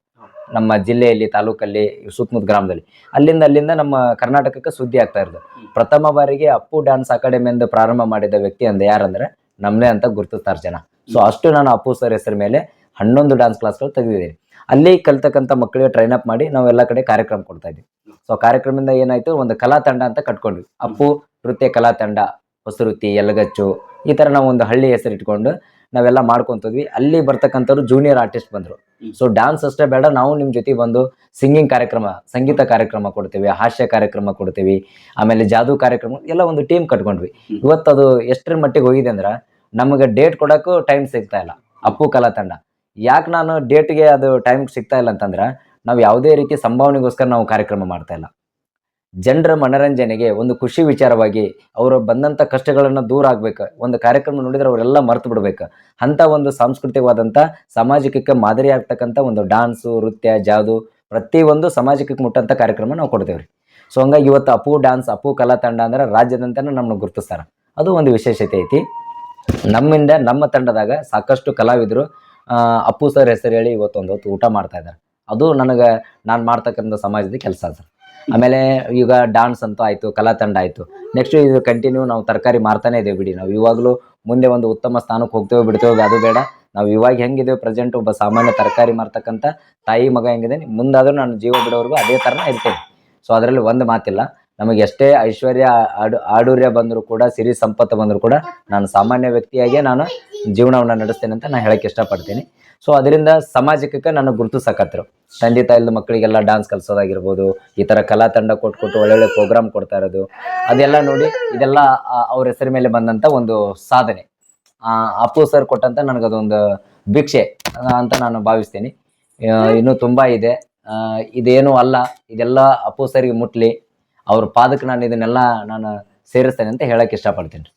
ನಮ್ಮ ಜಿಲ್ಲೆಯಲ್ಲಿ ತಾಲೂಕಲ್ಲಿ ಸುತ್ತಮುತ್ತ ಗ್ರಾಮದಲ್ಲಿ. ಅಲ್ಲಿಂದ ಅಲ್ಲಿಂದ ನಮ್ಮ ಕರ್ನಾಟಕಕ್ಕೆ ಸುದ್ದಿ ಆಗ್ತಾ ಇರೋದು. ಪ್ರಥಮ ಬಾರಿಗೆ ಅಪ್ಪು ಡ್ಯಾನ್ಸ್ ಅಕಾಡೆಮಿ ಎಂದು ಪ್ರಾರಂಭ ಮಾಡಿದ ವ್ಯಕ್ತಿ ಅಂದ ಯಾರಂದ್ರೆ ನಮ್ಮನೇ ಅಂತ ಗುರುತಿಸ್ತಾರೆ ಜನ. ಸೊ ಅಷ್ಟು ನಾನು ಅಪ್ಪು ಸರ್ ಹೆಸರು ಮೇಲೆ ಹನ್ನೊಂದು ಡ್ಯಾನ್ಸ್ ಕ್ಲಾಸ್ಗಳು ತೆಗೆದಿದ್ದೀನಿ. ಅಲ್ಲಿ ಕಲ್ತಕ್ಕಂಥ ಮಕ್ಕಳಿಗೆ ಟ್ರೈನ್ ಅಪ್ ಮಾಡಿ ಎಲ್ಲ ಕಡೆ ಕಾರ್ಯಕ್ರಮ ಕೊಡ್ತಾ ಇದ್ವಿ. ಸೊ ಕಾರ್ಯಕ್ರಮದಿಂದ ಏನಾಯ್ತು, ಒಂದು ಕಲಾ ತಂಡ ಅಂತ ಕಟ್ಕೊಂಡ್ವಿ. ಅಪ್ಪು, ನೃತ್ಯ ಕಲಾ ತಂಡ ಹೊಸರುತಿ ಎಲ್ಲಗಚ್ಚು ಈ ಥರ ನಾವು ಒಂದು ಹಳ್ಳಿ ಹೆಸರು ಇಟ್ಕೊಂಡು ನಾವೆಲ್ಲ ಮಾಡ್ಕೊಂತದ್ವಿ ಅಲ್ಲಿ ಬರ್ತಕ್ಕಂಥವ್ರು ಜೂನಿಯರ್ ಆರ್ಟಿಸ್ಟ್ ಬಂದರು. ಸೊ ಡ್ಯಾನ್ಸ್ ಅಷ್ಟೇ ಬೇಡ, ನಾವು ನಿಮ್ಮ ಜೊತೆ ಬಂದು ಸಿಂಗಿಂಗ್ ಕಾರ್ಯಕ್ರಮ, ಸಂಗೀತ ಕಾರ್ಯಕ್ರಮ ಕೊಡ್ತೀವಿ, ಹಾಸ್ಯ ಕಾರ್ಯಕ್ರಮ ಕೊಡ್ತೀವಿ, ಆಮೇಲೆ ಜಾದೂ ಕಾರ್ಯಕ್ರಮ, ಎಲ್ಲ ಒಂದು ಟೀಮ್ ಕಟ್ಕೊಂಡ್ವಿ. ಇವತ್ತು ಅದು ಎಷ್ಟರ ಮಟ್ಟಿಗೆ ಹೋಗಿದೆ ಅಂದ್ರೆ ನಮಗೆ ಡೇಟ್ ಕೊಡೋಕ್ಕೂ ಟೈಮ್ ಸಿಗ್ತಾ ಇಲ್ಲ. ಅಪ್ಪು ಕಲಾ ತಂಡ. ಯಾಕೆ ನಾನು ಡೇಟ್ಗೆ ಅದು ಟೈಮ್ ಸಿಗ್ತಾ ಇಲ್ಲ ಅಂತಂದ್ರೆ, ನಾವು ಯಾವುದೇ ರೀತಿ ಸಂಭಾವನೆಗೋಸ್ಕರ ನಾವು ಕಾರ್ಯಕ್ರಮ ಮಾಡ್ತಾ ಇಲ್ಲ. ಜನರ ಮನರಂಜನೆಗೆ ಒಂದು ಖುಷಿ ವಿಚಾರವಾಗಿ ಅವರು ಬಂದಂಥ ಕಷ್ಟಗಳನ್ನು ದೂರ ಆಗ್ಬೇಕು, ಒಂದು ಕಾರ್ಯಕ್ರಮ ನೋಡಿದ್ರೆ ಅವರೆಲ್ಲ ಮರ್ತು ಬಿಡ್ಬೇಕು. ಅಂಥ ಒಂದು ಸಾಂಸ್ಕೃತಿಕವಾದಂಥ ಸಾಮಾಜಿಕಕ್ಕೆ ಮಾದರಿ ಆಗ್ತಕ್ಕಂಥ ಒಂದು ಡಾನ್ಸು ನೃತ್ಯ, ಜಾದು ಪ್ರತಿಯೊಂದು ಸಮಾಜಕ್ಕೆ ಮುಟ್ಟಂಥ ಕಾರ್ಯಕ್ರಮ ನಾವು ಕೊಡ್ತೇವೆ ರೀ ಸೊ ಹಂಗಾಗಿ ಇವತ್ತು ಅಪ್ಪು ಡ್ಯಾನ್ಸ್ ಅಪ್ಪು ಕಲಾ ತಂಡ ಅಂದ್ರೆ ರಾಜ್ಯದಂತನೇ ನಮ್ಮನ್ನು ಗುರುತಿಸ್ತಾರೆ. ಅದು ಒಂದು ವಿಶೇಷತೆ ಐತಿ. ನಮ್ಮಿಂದ ನಮ್ಮ ತಂಡದಾಗ ಸಾಕಷ್ಟು ಕಲಾವಿದರು ಅಪ್ಪು ಸರ್ ಹೆಸರು ಹೇಳಿ ಇವತ್ತೊಂದು ಹೊತ್ತು ಊಟ ಮಾಡ್ತಾ ಇದ್ದಾರೆ. ಅದು ನನಗೆ ನಾನು ಮಾಡ್ತಕ್ಕಂಥ ಸಮಾಜದ ಕೆಲಸ ಸರ್. ಆಮೇಲೆ ಈಗ ಡಾನ್ಸ್ ಅಂತೂ ಆಯಿತು, ಕಲಾ ತಂಡ ಆಯಿತು. ನೆಕ್ಸ್ಟ್ ಇದು ಕಂಟಿನ್ಯೂ ನಾವು ತರಕಾರಿ ಮಾರ್ತಾನೆ ಇದ್ದೇವೆ ಬಿಡಿ. ನಾವು ಇವಾಗಲೂ ಮುಂದೆ ಒಂದು ಉತ್ತಮ ಸ್ಥಾನಕ್ಕೆ ಹೋಗ್ತೇವೆ, ಬಿಡ್ತೇವೆ ಅದು ಬೇಡ. ನಾವು ಇವಾಗ ಹೆಂಗಿದ್ದೇವೆ ಪ್ರೆಸೆಂಟ್ ಒಬ್ಬ ಸಾಮಾನ್ಯ ತರಕಾರಿ ಮಾರ್ತಕ್ಕಂಥ ತಾಯಿ ಮಗ ಹೆಂಗಿದ್ದೇನೆ ಮುಂದಾದರೂ ನಾನು ಜೀವ ಬಿಡೋವರೆಗೂ ಅದೇ ಥರನೇ ಇರ್ತೇನೆ. ಸೊ ಅದರಲ್ಲಿ ಒಂದು ಮಾತಿಲ್ಲ. ನಮಗೆ ಎಷ್ಟೇ ಐಶ್ವರ್ಯ, ಆಡು, ಆಡೂರ್ಯ ಬಂದರೂ ಕೂಡ, ಸಿರಿ ಸಂಪತ್ತು ಬಂದರೂ ಕೂಡ ನಾನು ಸಾಮಾನ್ಯ ವ್ಯಕ್ತಿಯಾಗಿಯೇ ನಾನು ಜೀವನವನ್ನು ನಡೆಸ್ತೇನೆ ಅಂತ ನಾನು ಹೇಳಕ್ಕೆ ಇಷ್ಟಪಡ್ತೀನಿ. ಸೊ ಅದರಿಂದ ಸಮಾಜಕ್ಕೆ ನಾನು ಗುರುತಿಸಕತ್ತರು ತಂದೆ ತಾಯಿಲ್ದ ಮಕ್ಕಳಿಗೆಲ್ಲ ಡಾನ್ಸ್ ಕಲಿಸೋದಾಗಿರ್ಬೋದು, ಈ ಥರ ಕಲಾ ತಂಡ ಕೊಟ್ಟು ಕೊಟ್ಟು ಒಳ್ಳೊಳ್ಳೆ ಪ್ರೋಗ್ರಾಮ್ ಕೊಡ್ತಾ ಇರೋದು, ಅದೆಲ್ಲ ನೋಡಿ ಇದೆಲ್ಲ ಅವ್ರ ಹೆಸರ ಮೇಲೆ ಬಂದಂಥ ಒಂದು ಸಾಧನೆ. ಅಪ್ಪು ಸರ್ ಕೊಟ್ಟಂತ ನನಗದೊಂದು ಭಿಕ್ಷೆ ಅಂತ ನಾನು ಭಾವಿಸ್ತೀನಿ. ಇನ್ನೂ ತುಂಬ ಇದೆ. ಇದೇನು ಅಲ್ಲ, ಇದೆಲ್ಲ ಅಪ್ಪು ಸರ್ಗೆ ಮುಟ್ಲಿ. ಅವ್ರ ಪಾದಕ್ಕೆ ನಾನು ಇದನ್ನೆಲ್ಲ ನಾನು ಸೇರಿಸ್ತೇನೆ ಅಂತ ಹೇಳಕ್ಕೆ ಇಷ್ಟಪಡ್ತೀನಿ.